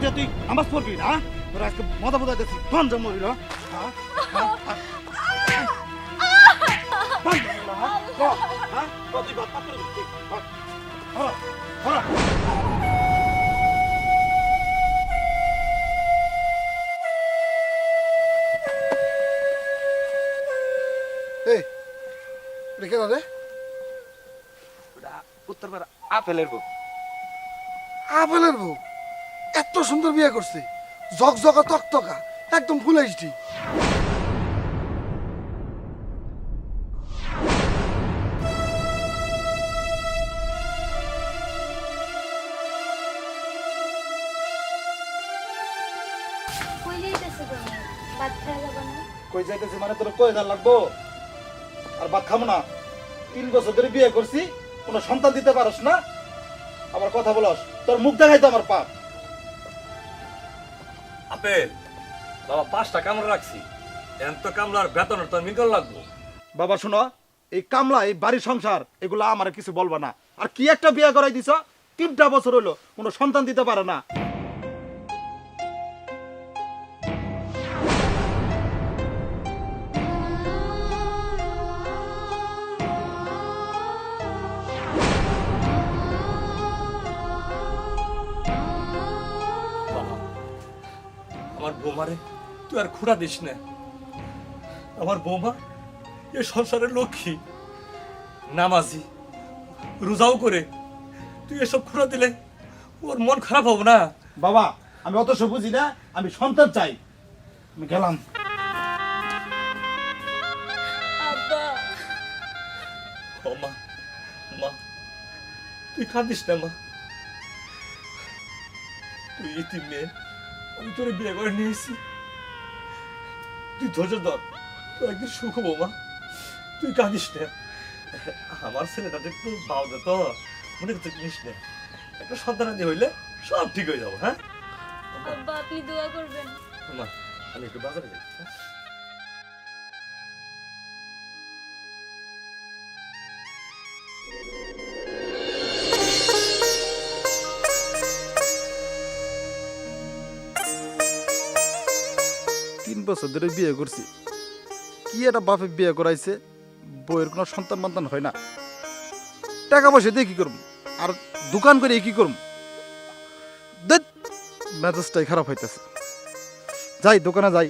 দিয়ে তুই নামাজ পড়বি না? তোর আজকে মজা বোঝা দেখছি ধন জন্ম হইল এই এটা কেন রে উত্তর পাড়া আপেলের বউ। আপেলের বউ? এত সুন্দর বিয়ে করছে। ঝকঝকা তকতকা একদম ফুল এইচডি কই যাইতেছে মানে তোর কই হাজার লাগবো? আর ভাত খাব না। তিন বছর ধরে বিয়ে করছি কোনো সন্তান দিতে পারস না? আবার কথা বলস তোর মুখ দেখাই তো আমার পাপ। আপেল বাবা, পাঁচটা কামড়া রাখছি। এখন তো কামলার বেতনের তো মিকল লাগবো। বাবা, শোনো, এই কামলা, এই বাড়ির সংসার, এগুলো আমার কিছু বলবা না। আর কি একটা বিয়ে করাই দিছ? তিনটা বছর হলো, কোনো সন্তান দিতে পারে না। বৌমারে তুই আর খুঁড়া দিস না। আমার বৌমা এ সংসারের লক্ষ্মী নামাজি রোজাও করে। তুই এসব খুঁড়া দিলে ওর মন খারাপ হব না। বাবা আমি অত সব বুঝি না আমি সন্তান চাই। আমি গেলাম। মা মা তুই কাঁদিস না মা। তুই ইতিম মেয়ে। আমি তোরে বিয়ে করে নিয়েছি। তুই ধৈর্য ধর তুই একদিন সুখ হব মা। তুই কাঁদিস না। আমার ছেলেটা একটু বাউ দে তো মনে করতে নিস না। একটা সন্তানাদি হইলে সব ঠিক হয়ে যাব হ্যাঁ? আপনি দোয়া করবেন। মা আমি একটু বাজারে যাই বছর ধরে বিয়ে করছি। কি একটা বাপে বিয়ে করাইছে বইয়ের কোনো সন্তান মন্তান হয় না। টাকা পয়সা দিয়ে কী করব? আর দোকান করে কী করব? দেখ মেজাজটাই খারাপ হইতেছে। যাই, দোকানে যাই।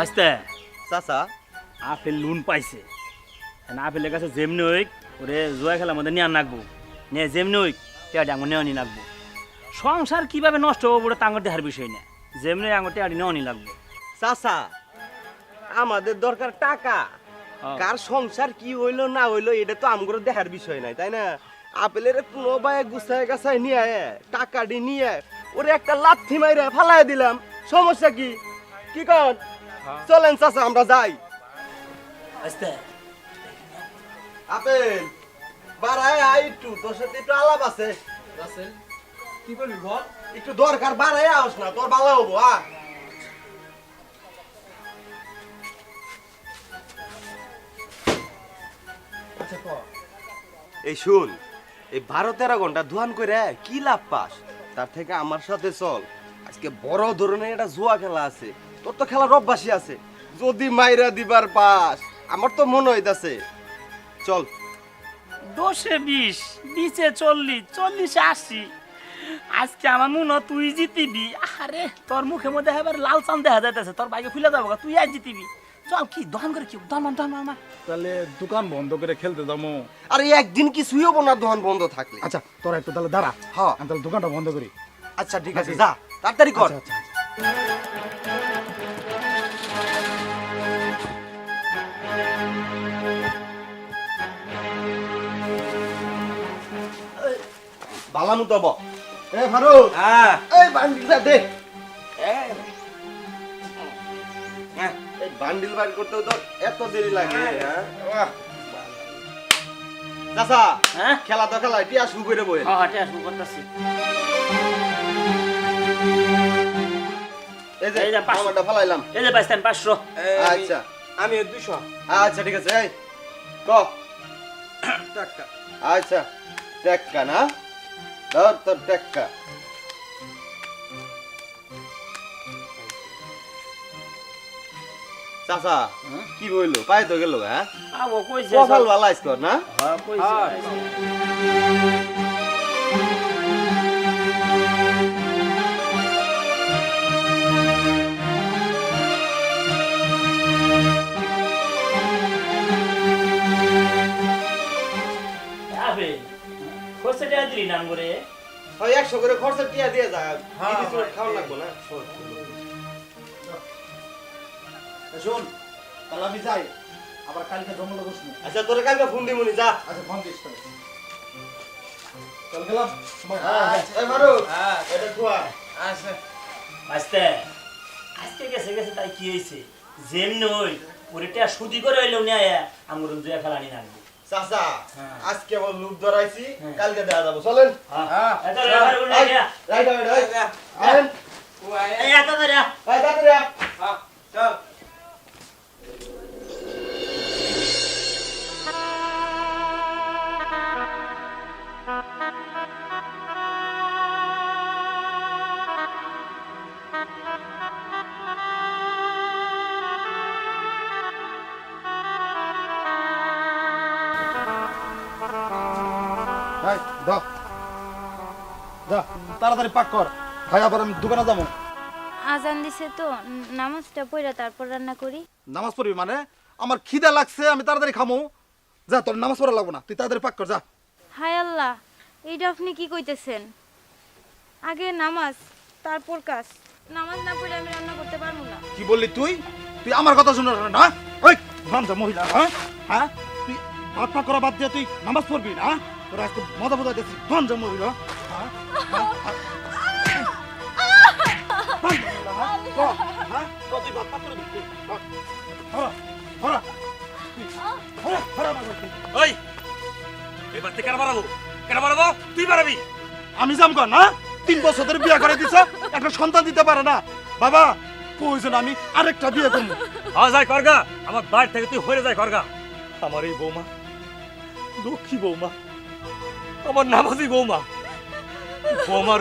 বাঁচতে চাচা। আপেল লুন পাইছে। আপেলের কাছে যেমনি হইক ওরে জুয়া খেলার মধ্যে নিয়ে নাকবো নিয়ে যেমনি হইক টেয়াটি আঙুর নেওয়া নি লাগবো। সংসার কীভাবে নষ্ট হব বলে তাঙ্গর দেহার বিষয় না। যেমনি আঙুর টেয়াটি নেওয়া নি লাগবো। চাচা আমাদের দরকার টাকা। কার সংসার কি হইল না হইল এটা তো আমগুলো দেখার বিষয় নাই তাই না? আপেলের কোনো বায়ে গুছায় গাছায় নিয়ে টাকাটি নিয়ে ওরে একটা লাথি মাইরে ফালাই দিলাম সমস্যা কি? কি কন? চলেন চাচা আমরা যাই। আপেল বাড়ায় আয় একটু তোর সাথে একটু আলাপ আছে। কি করবি বল? একটু দরকার বাড়ায় আস না তোর ভালো হব আ এই শুন এই বারো তেরো ঘণ্টা ধোয়ান করে কি লাভ পাস? তার থেকে আমার সাথে চল। আজকে বড় ধরনের একটা জুয়া খেলা আছে। তোর তো খেলার অভ্যাসই আছে। যদি মাইরা দিবার পাস আমার তো মনে হইতাছে। চল। দশে বিশ বিশে চল্লিশ চল্লিশে আশি। আজকে আমার মনে হয় তুই জিতিবি। আরে তোর মুখে মধ্যে এবার লাল চান দেখা যাইতেছে। তোর বাইকে খুলে যাব তুই আজ জিতিবি। চল কি দহন করে কি দহন দহন দহন তাহলে দোকান বন্ধ করে খেলতে যাব। আরে একদিন কিছুই হব না দোকান বন্ধ থাকলে? আচ্ছা তোরা একটু তাহলে দাঁড়া। হ্যাঁ। তাহলে দোকানটা বন্ধ করি। আচ্ছা ঠিক আছে যা। তাড়াতাড়ি কর। আচ্ছা, বালা বক। এ ফারুক হ্যাঁ। এই বান্ডিলটা দে। হ্যাঁ, এই বান্ডিল বার করতেও তো এত দেরি লাগে হ্যাঁ। চাচা হ্যাঁ? খেলা তো খেলা টিয়া করে বই হ্যাঁ করতেছি। এই যে এই যে পাঁচশো। আমারটা ফেলাইলাম। এই যে বাইস্তান পাঁচশো। আচ্ছা। আমি দুশো আচ্ছা ঠিক আছে এই ক। টাকা আচ্ছা না? ধর তোর টেক্কা চাচা কি বইলো পাই তো গেল হ্যাঁ? কপাল ভালো আজকর না? হ্যাঁ দেয়া দিলি নাম করে ওই একশো করে খরচা টিয়া দিয়ে যা। হ্যাঁ, খাওয়া লাগবো না? শোন তাহলে আমি যাই। আবার কালকে জঙ্গলে বসবো আচ্ছা তোর কালকে ফোন দিমুনি যা। আচ্ছা ফোন দিস তাহলে। চল গেলাম। এই মারুক হ্যাঁ। এটা খোয়া আচ্ছা। আস্তে। আজকে গেছে গেছে তাই কি হয়েছে? যেমনি হই ওরেটা সুদি করে হইল নিয়ে আমার দুয়া খেলানি নাগবো চাচা হ্যাঁ। আজকে আমার লুপ ধরাইছি হ্যাঁ। কালকে দেওয়া যাব। চলেন। Thank এটা তাড়াতাড়ি পাক কর। ভাই আবার আমি দোকানে যাব। আজান দিছে তো নামাজটা পড়া তারপর রান্না করি। নামাজ পড়বি মানে? আমার খিদা লাগছে আমি তাড়াতাড়ি খামো। যা তোর নামাজ পড়া লাগবো না। তুই তাড়াতাড়ি পাক কর যা। হায় আল্লাহ এইটা আপনি কি কইতেছেন? আগে নামাজ তারপর কাজ। নামাজ না পড়ে আমি রান্না করতে পারব না। কি বললি তুই? তুই আমার কথা শুনে না ওই ভামজা মহিলা হ্যাঁ? হ্যাঁ? তুই ভাত পাক করা বাদ দিয়ে তুই নামাজ পড়বি না? তোর আজকে মজা বোঝা গেছি ভামজা মহিলা। হ্যাঁ হ্যাঁ? হ্যাঁ? হ্যাঁ? হ্যাঁ? হ্যাঁ? হ্যাঁ? হ্যাঁ? হ্যাঁ? হ্যাঁ। ওই এবার থেকে কেন মারাবো কেন মারাবো তুই মারাবি আমি যাম কর না তিন বছর ধরে বিয়ে করে দিছ একটা সন্তান দিতে পারে না বাবা প্রয়োজন আমি আরেকটা বিয়ে করব আ যাই করগা আমার বাড়ি থেকে তুই হয়ে যাই করগা আমার এই বৌমা লক্ষ্মী বৌমা আমার নামাজি বৌমা বৌমার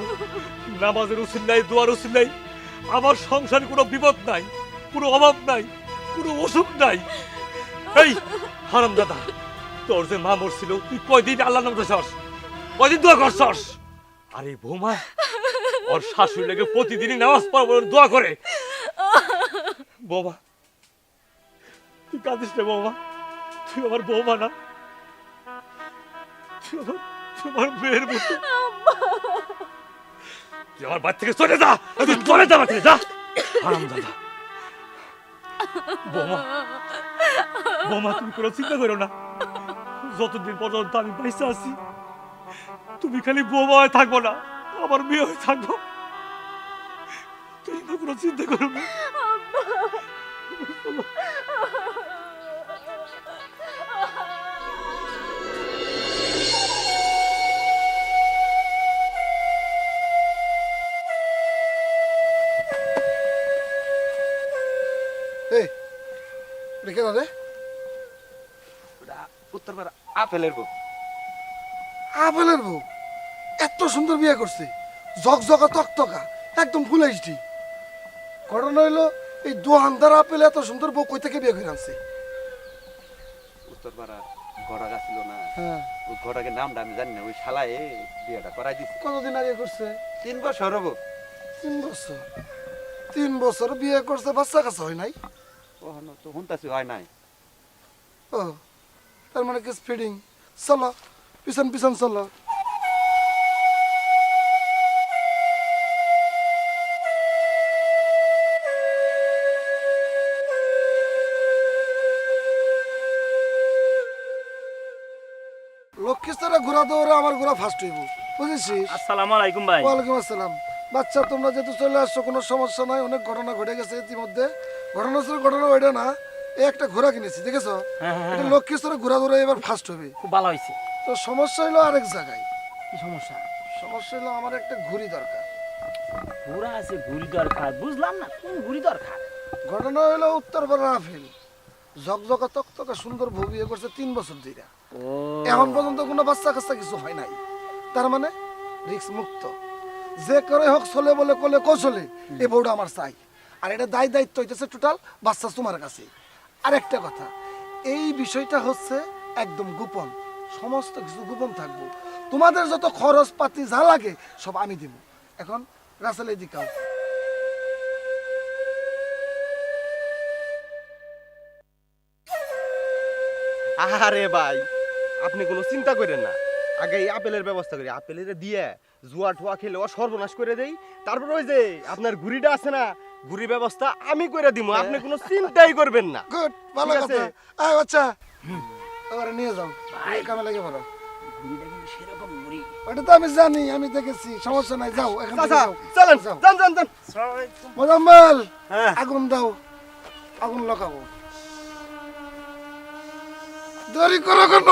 নামাজের উচিত নাই, দোয়ার উচিত নাই। আমার সংসারে কোনো বিপদ নাই, কোনো অভাব নাই, কোনো অসুখ নাই। এই হারাম দাদা তোর যে মা মরছিল, তুই কয়দিন আল্লাহ নাম দোষাস কয়দিন দোয়া করছস? আরে বৌমা, ওর শাশুড়ি লেগে প্রতিদিনই নামাজ পড়ার দোয়া করে। বৌমা, তুই কাঁদিস না বৌমা, তুই আমার বৌমা না। আমার- তুই আমার মেয়ের মতো। তুই আমার বাড়ি থেকে চলে যা। তুই চলে যা বাড়ি যা। হারাম দাদা বৌমা বৌমা, তুমি কোনো চিন্তা করো না। যতদিন পর্যন্ত আমি পয়সা আছি, তুমি খালি বৌমা হয়ে থাকব না, আমার মেয়ে হয়ে থাকব। তুমি কোনো চিন্তা করো না। এটা কেন রে? উত্তরপাড়া আপেলের বউ। আপেলের বউ? এত সুন্দর বিয়ে করছে। জকজকা তকতকা একদম ফুল এইচডি ঘটনা হইল এই দোহানদার আপেল এত সুন্দর বউ কই থেকে বিয়ে করে আনছে? উত্তরপাড়া ঘটক আসছিল না। হ্যাঁ। ওই ঘটকের নামটা আমি জানি না ওই শালায় বিয়েটা করাই দিচ্ছে কতদিন আগে করছে? তিন বছর হব। তিন বছর। তিন বছর বিয়ে করছে বাচ্চা কাছে হয় নাই? তো তার মানে কি স্পিডিং চলো পিছন পিছন চলো। আমার ফার্স্ট ওয়ালাইকুম আসসালাম। বাচ্চা তোমরা যেহেতু চলে আসছো কোনো সমস্যা নাই অনেক ঘটনা ঘটে গেছে ইতিমধ্যে। ঘটনা ছিল ঘটনা ওইটা না এই একটা ঘোড়া কিনেছি দেখেছ? হ্যাঁ, হ্যাঁ, এটা ঘোরা দৌড়ে এবার ফার্স্ট হবে। খুব ভালো হয়েছে। তো সমস্যা হলো আরেক জায়গায়। কি সমস্যা? সমস্যা হলো আমার একটা ঘুড়ি দরকার। ঘুরা আছে ঘুরি দরকার। বুঝলাম না কোন ঘুরি দরকার? ঘটনা হলো উত্তরপাড়া রাফেল। ঝকঝকা তকতকা সুন্দর বউ বিয়ে করছে তিন বছর ধরে এখন পর্যন্ত কোনো বাচ্চা কাচ্চা কিছু হয় নাই। তার মানে রিক্স মুক্ত। যে করে হোক চলে বলে কোলে কৌশলে এই বউটা আমার চাই। আর এটা দায় দায়িত্ব হইতেছে টোটাল বাচ্চা তোমার কাছে। আর একটা কথা, এই বিষয়টা হচ্ছে একদম গোপন, সমস্ত কিছু গোপন থাকব। তোমাদের যত খরচ পাতি যা লাগে সব আমি দেব। এখন রাসেল এদিকাও আরে ভাই, আপনি কোনো চিন্তা করেন না। আগে এই আপেলের ব্যবস্থা করি। আপেলের দিয়ে জুয়া ঠুয়া খেলে ও সর্বনাশ করে দেই। তারপর ওই যে আপনার ঘুড়িটা আছে না ঘুড়ি ব্যবস্থা আমি করে দিব আপনি কোনো চিন্তাই করবেন না। গুড ভালো আছে। কথা। আয় বাচ্চা। এবারে নিয়ে যাও। এই কামে লেগে ঘুরি ওটা তো আমি জানি আমি দেখেছি সমস্যা নাই যাও এখান থেকে যাও। চলেন যাও। যান যান যান। মোজাম্মেল হ্যাঁ। আগুন দাও আগুন লাগাবো। দেরি করো কেন?